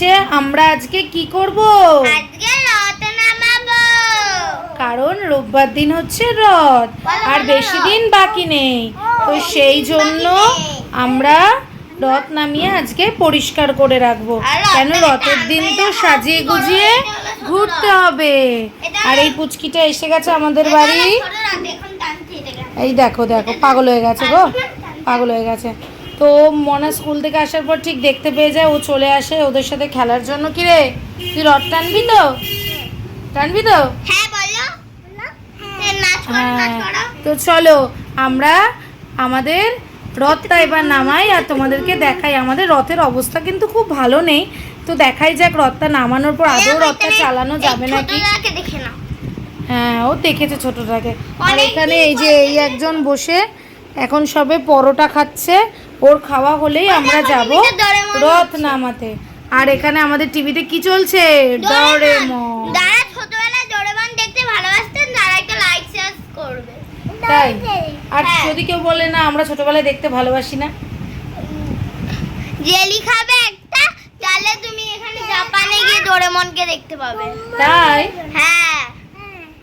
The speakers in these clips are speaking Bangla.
হচ্ছে আমরা আজকে কি করব? আজকে রথ নামাবো। কারণ রোববার দিন হচ্ছে রথ আর বেশি দিন বাকি নেই। তো সেই জন্য আমরা রথ নামিয়ে আজকে পরিষ্কার করে রাখব। কেন রথের দিন তো সাজিয়ে গুজিয়ে ঘুরতে হবে। আর এই পুচকিটা এসে গেছে আমাদের বাড়ি। এই দেখো দেখো পাগল হয়ে গেছে গো। পাগল হয়ে গেছে। তো মনা স্কুল থেকে আসার পর ঠিক দেখতে পেয়ে যায় ও চলে আসে ওদের সাথে খেলার জন্য। কি রে? তুই রথ টানবি তো? টানবি তো? হ্যাঁ হ্যাঁ। তো চলো আমরা আমাদের রথটা এবার নামাই আর তোমাদেরকে দেখাই। আমাদের রথের অবস্থা কিন্তু খুব ভালো নেই। তো দেখাই যাক রথটা নামানোর পর আদৌ রথটা চালানো যাবে নাকি? হ্যাঁ ও দেখেছে ছোটটাকে। আর এখানে এই যে এই একজন বসে এখন সবে পরোটা খাচ্ছে। ওর খাওয়া হলেই আমরা যাব রথ নামাতে। আর এখানে আমাদের টিভিতে কি চলছে? ডরেমন ছোটবেলায় ডোরেমন দেখতে ভালোবাসতেন তারা একটা লাইক শেয়ার করবে। তাই? আর হ্যাঁ। যদি কেউ বলে না আমরা ছোটবেলায় দেখতে ভালোবাসি না। জেলি খাবে একটা তাহলে তুমি এখানে জাপানে গিয়ে ডোরেমনকে দেখতে পাবে। তাই? হ্যাঁ।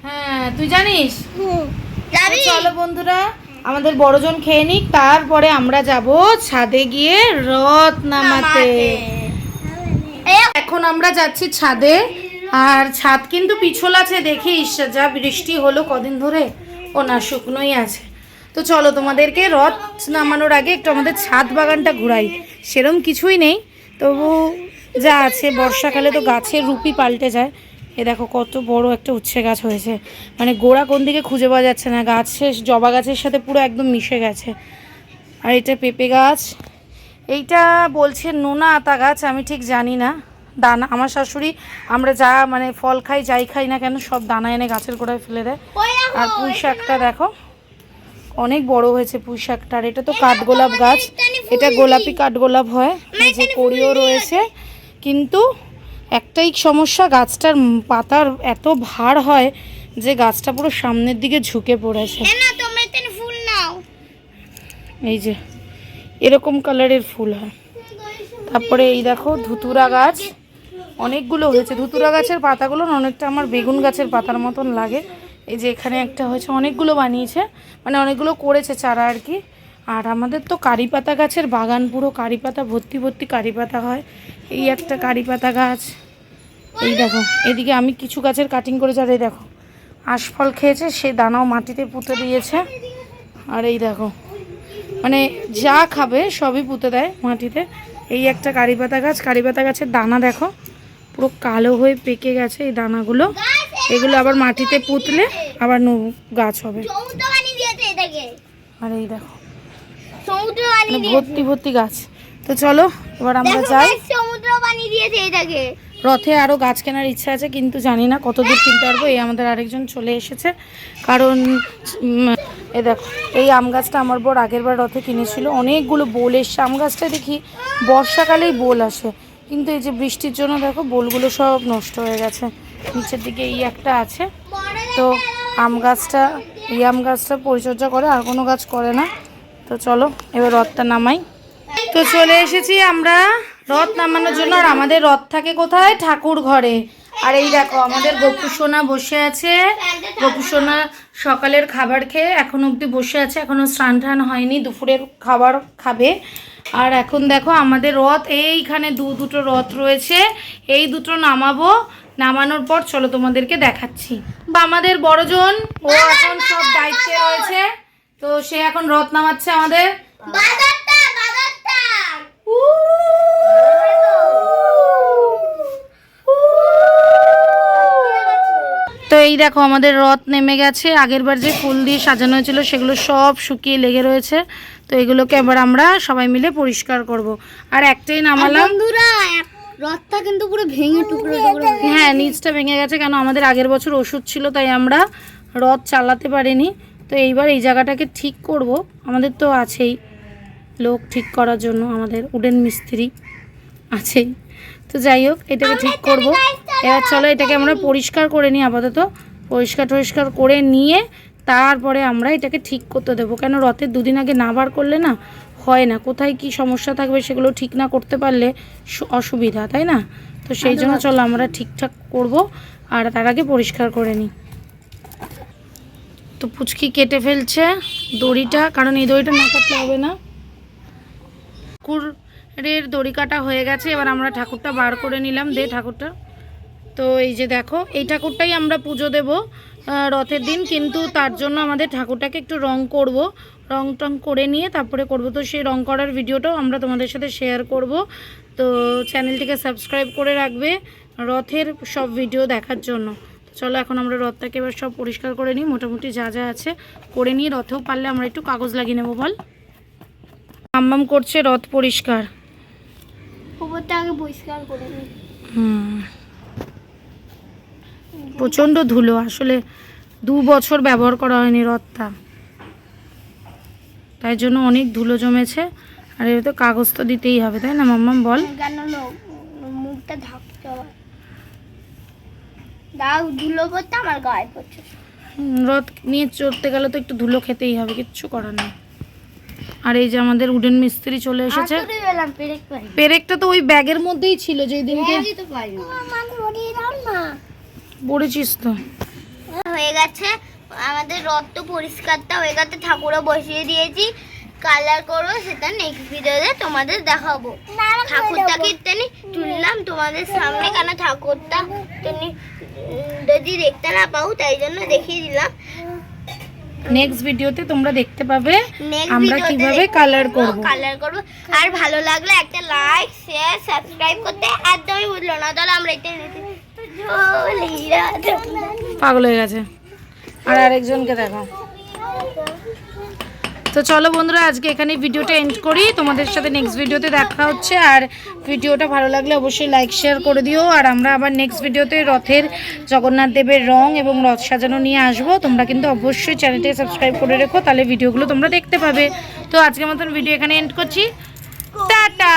হ্যাঁ তুই জানিস? চলো বন্ধুরা আমাদের বড়জন খেয়ে নিক, তারপরে আমরা যাব ছাদে গিয়ে রথ নামাতে। এখন আমরা যাচ্ছি ছাদে, আর ছাদ কিন্তু পিছল আছে দেখিস যা বৃষ্টি হলো কদিন ধরে, ও না শুকনোই আছে। তো চলো তোমাদেরকে রথ নামানোর আগে একটু আমাদের ছাদ বাগানটা ঘুরাই। সেরম কিছুই নেই, তবু যা আছে, বর্ষাকালে তো গাছের রুপি পাল্টে যায়। এ দেখো কত বড় একটা উচ্ছে গাছ হয়েছে। মানে গোড়া কোন দিকে খুঁজে পাওয়া যাচ্ছে না গাছের জবা গাছের সাথে পুরো একদম মিশে গেছে। আর এটা পেঁপে গাছ। এইটা বলছে নোনা আতা গাছ আমি ঠিক জানি না। দানা আমার শাশুড়ি আমরা যা মানে ফল খাই যাই খাই না কেন সব দানা এনে গাছের গোড়ায় ফেলে দেয়। আর পুঁই শাকটা দেখো অনেক বড় হয়েছে পুঁই শাকটা। আর এটা তো কাঠগোলাপ গাছ। এটা গোলাপি কাঠগোলাপ হয় যে কড়িও রয়েছে। কিন্তু একটাই সমস্যা গাছটার পাতার এত ভার হয় যে গাছটা পুরো সামনের দিকে ঝুঁকে পড়েছে। এই যে এরকম কালারের ফুল হয়। তারপরে এই দেখো ধুতুরা গাছ। অনেকগুলো হয়েছে। ধুতুরা গাছের পাতাগুলো অনেকটা আমার বেগুন গাছের পাতার মতন লাগে। এই যে এখানে একটা হয়েছে অনেকগুলো বানিয়েছে। মানে অনেকগুলো করেছে চারা আর কি। আর আমাদের তো কারি পাতা গাছের বাগান পুরো কারি পাতা ভর্তি ভর্তি কারি পাতা হয়। এই একটা কারি পাতা গাছ। এই দেখো এদিকে আমি কিছু গাছের কাটিং করেছি আর এই দেখো আশফল খেয়েছে সে দানাও মাটিতে পুঁতে দিয়েছে। আর এই দেখো মানে যা খাবে সবই পুঁতে দেয় মাটিতে। এই একটা কারি পাতা গাছ কারি পাতা গাছের দানা দেখো পুরো কালো হয়ে পেকে গেছে এই দানাগুলো। এগুলো আবার মাটিতে পুঁতলে আবার গাছ হবে। আর এই দেখো মানে ভর্তি ভর্তি গাছ। তো চলো এবার আমরা যাই। সমুদ্র বানিয়ে দিয়েছে এটাকে। রথে আরও গাছ কেনার ইচ্ছা আছে, কিন্তু জানি না কত দূর কিনতে পারব। এই আমাদের আরেকজন চলে এসেছে। কারণ এ দেখো, এই আম গাছটা আমার বর আগের বার রথে কিনেছিল। অনেকগুলো বোল এসছে। আম গাছটা দেখি বর্ষাকালেই বোল আসে। কিন্তু এই যে বৃষ্টির জন্য দেখো, বোলগুলো সব নষ্ট হয়ে গেছে। নিচের দিকে এই একটা আছে। তো আম গাছটা, এই আম গাছটা পরিচর্যা করে, আর কোনো গাছ করে না। তো চলো, এবার রথটা নামাই। তো চলে এসেছি আমরা। রথ নামানোর জন্য, আর আমাদের রথ থাকে কোথায়? ঠাকুর ঘরে। আর এই দেখো, আমাদের গপু সোনা বসে আছে। গপু সোনা সকালের খাবার খেয়ে এখন অবধি বসে আছে, এখনও স্নান টান হয়নি, দুপুরের খাবার খাবে। আর এখন দেখো, আমাদের রথ, এইখানে দু দুটো রথ রয়েছে। এই দুটো নামাবো। নামানোর পর চলো তোমাদেরকে দেখাচ্ছি। বা আমাদের বড়জন, ও এখন সব দায়িত্বে রয়েছে। তো সে এখন রথ নামাচ্ছে আমাদের। এই দেখো আমাদের রথ নেমে গেছে। আগের বার যে ফুল দিয়ে সাজানো হয়েছিল সেগুলো সব শুকিয়ে লেগে রয়েছে। তো এগুলোকে এবার আমরা সবাই মিলে পরিষ্কার করব। আর একটাই নামালাম। রথটা কিন্তু পুরো ভেঙে টুকরো টুকরো হ্যাঁ নিচটা ভেঙে গেছে কেন? আমাদের আগের বছর ওষুধ ছিল তাই আমরা রথ চালাতে পারিনি। তো এইবার এই জায়গাটাকে ঠিক করব। আমাদের তো আছেই। লোক ঠিক করার জন্য আমাদের উডেন মিস্ত্রি আছেই। তো যাই হোক এটাকে ঠিক করব। এবার চলো এটাকে আমরা পরিষ্কার করে নিই আপাতত। পরিষ্কার টরিষ্কার করে নিয়ে তারপরে আমরা এটাকে ঠিক করতে দেবো। কেন রথের দুদিন আগে না বার করলে না হয় না। কোথায় কি সমস্যা থাকবে সেগুলো ঠিক না করতে পারলে অসুবিধা তাই না? তো সেই জন্য চলো আমরা ঠিকঠাক করব আর তার আগে পরিষ্কার করে নিই। তো পুচকি কেটে ফেলছে দড়িটা কারণ এই দড়িটা না কাটলে হবে না। ঠাকুরের দড়ি কাটা হয়ে গেছে এবার আমরা ঠাকুরটা বার করে নিলাম। দে ঠাকুরটা। তো এই যে দেখো এই ঠাকুরটাই আমরা পুজো দেব রথের দিন। কিন্তু তার জন্য আমাদের ঠাকুরটাকে একটু রং করব। রং টং করে নিয়ে তারপরে করব। তো সেই রং করার ভিডিওটাও আমরা তোমাদের সাথে শেয়ার করব। তো চ্যানেলটিকে সাবস্ক্রাইব করে রাখবে রথের সব ভিডিও দেখার জন্য। চলো এখন আমরা রথটাকে এবার সব পরিষ্কার করে নিই। মোটামুটি যা যা আছে করে নিয়ে রথেও পারলে আমরা একটু কাগজ লাগিয়ে নেব বল। মাম্মাম করছে রথ পরিষ্কার। আগে পরিষ্কার করে হুম। প্রচণ্ড ধুলো। আসলে দু বছর ব্যবহার করা হয়নি রথটা। তাই জন্য অনেক ধুলো জমেছে। আর এর তো কাগজ তো দিতেই হবে তাই না মাম্মাম বল? মুখটা দাও ধুলো করতে আমার গায়ে পড়ছে। রথ নিয়ে চড়তে গেলে তো একটু ধুলো খেতেই হবে কিচ্ছু করার নেই। আর এই যে আমাদের উডেন মিস্ত্রি চলে এসেছে। পেরেকটা তো ওই ব্যাগের মধ্যেই ছিল যেই দিনকে তো পাই না। পড়েছিস তো। হয়ে গেছে। আমাদের রথ তো পরিষ্কারটা হয়ে গেছে ঠাকুরও বসিয়ে দিয়েছি। কালার করব সেটা নেক্সট ভিডিওতে তোমাদের দেখাবো। ঠাকুরটাকে তেনি তুললাম তোমাদের সামনে কেন ঠাকুরটা তেনি যদি দেখতে না পাও তাই জন্য দেখিয়ে দিলাম। নেক্সট ভিডিওতে তোমরা দেখতে পাবে আমরা কীভাবে কালার করব। কালার করব। আর ভালো লাগলে একটা লাইক শেয়ার সাবস্ক্রাইব করতে একদমই ভুললো না। তাহলে আমরা এটা পাগল হয়ে গেছে। আর আরেকজনকে দেখো। তো চলো বন্ধুরা, আজকে এখানে ভিডিওটা এন্ড করি। তোমাদের সাথে নেক্সট ভিডিওতে দেখা হচ্ছে। আর ভিডিওটা ভালো লাগলে অবশ্যই লাইক শেয়ার করে দিও। আর আমরা আবার নেক্সট ভিডিওতে রথের জগন্নাথ দেবের রং এবং রথ সাজানো নিয়ে আসব। তোমরা কিন্তু অবশ্যই চ্যানেলটাকে সাবস্ক্রাইব করে রেখো, তাহলে ভিডিওগুলো তোমরা দেখতে পাবে। তো আজকের মতন ভিডিও এখানে এন্ড করছি। টাটা!